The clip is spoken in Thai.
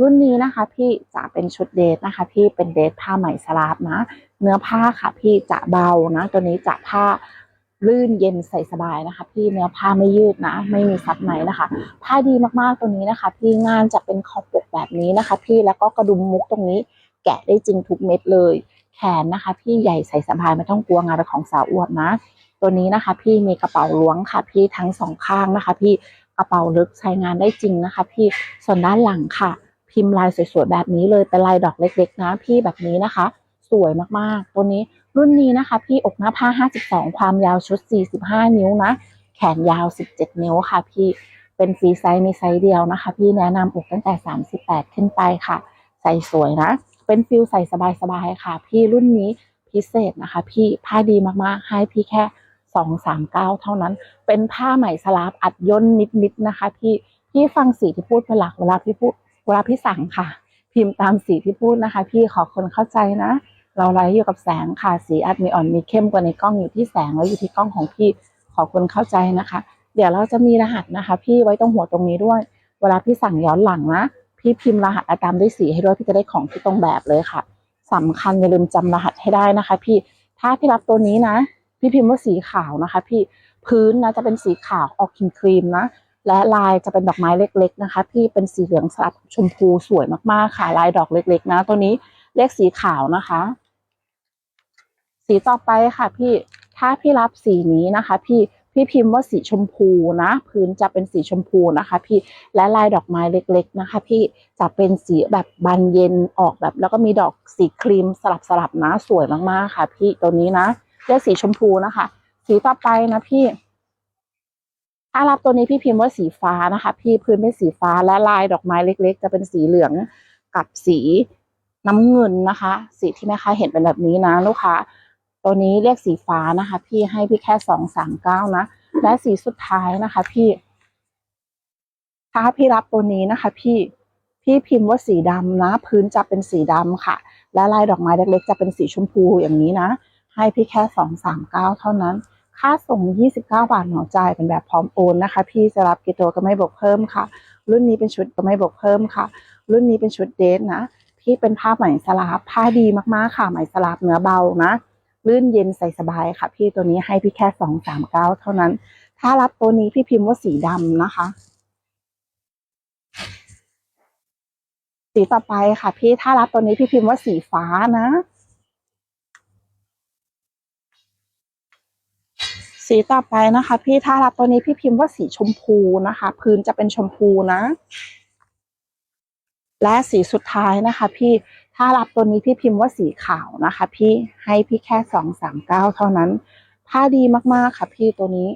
รุ่นนี้นะคะ พี่จะเป็นชุดเดทนะคะ พี่เป็นเดทผ้าไหมสลาบนะ เนื้อผ้าค่ะ พี่จะเบานะ ตัวนี้จะผ้าลื่นเย็นใส่สบายนะคะ พี่เนื้อผ้าไม่ยืดนะ ไม่มีซับไหนนะคะ ผ้าดีมากๆตัวนี้นะคะ พี่งานจะเป็นคอบปกแบบนี้นะคะ พี่แล้วก็กระดุมมุกตรงนี้ แกะได้จริงทุกเม็ดเลย แขนนะคะ พี่ใหญ่ใส่สบายไม่ต้องกลัวงานเป็นของสาวอวดนะ ตัวนี้นะคะ พี่มีกระเป๋าล้วงค่ะ พี่ทั้งสองข้างนะคะ พี่ กระเป๋าลึกใช้งานได้จริงนะคะ พี่ส่วนด้านหลังค่ะ พิมพ์ลายสวยๆแบบนี้เลยเป็นลายดอกเล็ก ๆ นะ พี่แบบนี้นะคะ สวยมากๆ ตัวนี้รุ่นนี้นะคะ พี่อกหน้าผ้า 52 ความยาวชุด 45 นิ้วนะ แขนยาว 17 นิ้วค่ะ พี่เป็นฟรีไซส์มีไซส์เดียวนะคะ พี่แนะนำอกตั้งแต่ 38 ขึ้นไปค่ะ ใส่สวยนะ เป็นฟิลใส่สบายๆค่ะ พี่รุ่นนี้พิเศษนะคะ พี่ผ้าดีมากๆให้พี่แค่ 239 เท่านั้น เป็นผ้าไหมสลาบอัดย่นนิดๆนะคะพี่พี่ฟังสีที่พูดเป็นหลักเวลาพี่พูดเวลาพี่สั่งค่ะ พิมพ์ตามสีที่พูดนะคะ พี่ขอคนเข้าใจนะ เราไลฟ์อยู่กับแสงค่ะ สีอาจมีอ่อนมีเข้มกว่าในกล้องอยู่ที่แสงแล้วอยู่ที่กล้องของพี่ขอคนเข้าใจนะคะ เดี๋ยวเราจะมีรหัสนะคะ พี่ไว้ตรงหัวตรงนี้ด้วย เวลาพี่สั่งย้อนหลังนะพี่พิมพ์รหัสอาตามด้วยสีให้ด้วยพี่จะได้ของที่ตรงแบบเลยค่ะสำคัญอย่าลืมจำรหัสให้ได้นะคะ พี่ถ้าพี่รับตัวนี้นะ พี่พิมพ์ว่าสีขาวนะคะ พี่พื้นนะจะเป็นสีขาวออกครีมครีมนะและลายจะเป็นดอกไม้เล็ก ๆนะคะ พี่เป็นสีเหลืองสลับชมพูสวยมากๆค่ะลายดอกเล็ก ๆ นะ ตัวนี้เลขสีขาวนะคะ สีต่อไปค่ะ พี่ถ้าพี่รับสีนี้นะคะ พี่พี่พิมพ์ว่าสีชมพูนะ พื้นจะเป็นสีชมพูนะคะ พี่และลายดอกไม้เล็ก ๆนะคะ พี่จะเป็นสีแบบบานเย็นออกแบบ แล้วก็มีดอกสีครีมสลับสลับๆนะ สวยมากๆค่ะ พี่ตัวนี้นะ เลือกสีชมพูนะคะ สีต่อไปนะพี่ถ้ารับตัวนี้พี่พิมพ์ว่าสีฟ้านะคะ พี่พื้นเป็นสีฟ้าและลายดอกไม้เล็ก ๆ จะเป็นสีเหลืองกับสีน้ำเงินนะคะ สีที่แม่ค้าเห็นเป็นแบบนี้นะลูกค้าตัวนี้เรียกสีฟ้านะคะ พี่ให้พี่แค่สองสามเก้านะและสีสุดท้ายนะคะ พี่ ถ้าพี่รับตัวนี้นะคะ พี่พี่พิมพ์ว่าสีดำนะ พื้นจะเป็นสีดำค่ะ และลายดอกไม้เล็กๆจะเป็นสีชมพูอย่างนี้นะ ให้พี่แค่สองสามเก้าเท่านั้น ค่าส่ง 29 บาทเหมาจ่ายเป็นแบบพร้อมโอนนะคะ พี่จะรับกี่ตัวก็ไม่บวกเพิ่มค่ะ รุ่นนี้เป็นชุดก็ไม่บวกเพิ่มค่ะ รุ่นนี้เป็นชุดเดทนะพี่เป็นผ้าไหมสลาบผ้าดีมากๆค่ะไหมสลาบเนื้อเบานะลื่นเย็นใส่สบายค่ะ พี่ตัวนี้ให้พี่แค่สองสามเก้าเท่านั้น ถ้ารับตัวนี้พี่พิมพ์ว่าสีดำนะคะ สีต่อไปค่ะ พี่ถ้ารับตัวนี้พี่พิมพ์ว่าสีฟ้านะ สีต่อไปนะคะ พี่ถ้ารับตัวนี้พี่พิมพ์ว่าสีชมพูนะคะ พื้นจะเป็นชมพูนะ และสีสุดท้ายนะคะ พี่ถ้ารับตัวนี้พี่พิมพ์ว่าสีขาวนะคะ พี่ให้พี่แค่สองสามเก้าเท่านั้น ผ้าดีมากๆค่ะ พี่ตัวนี้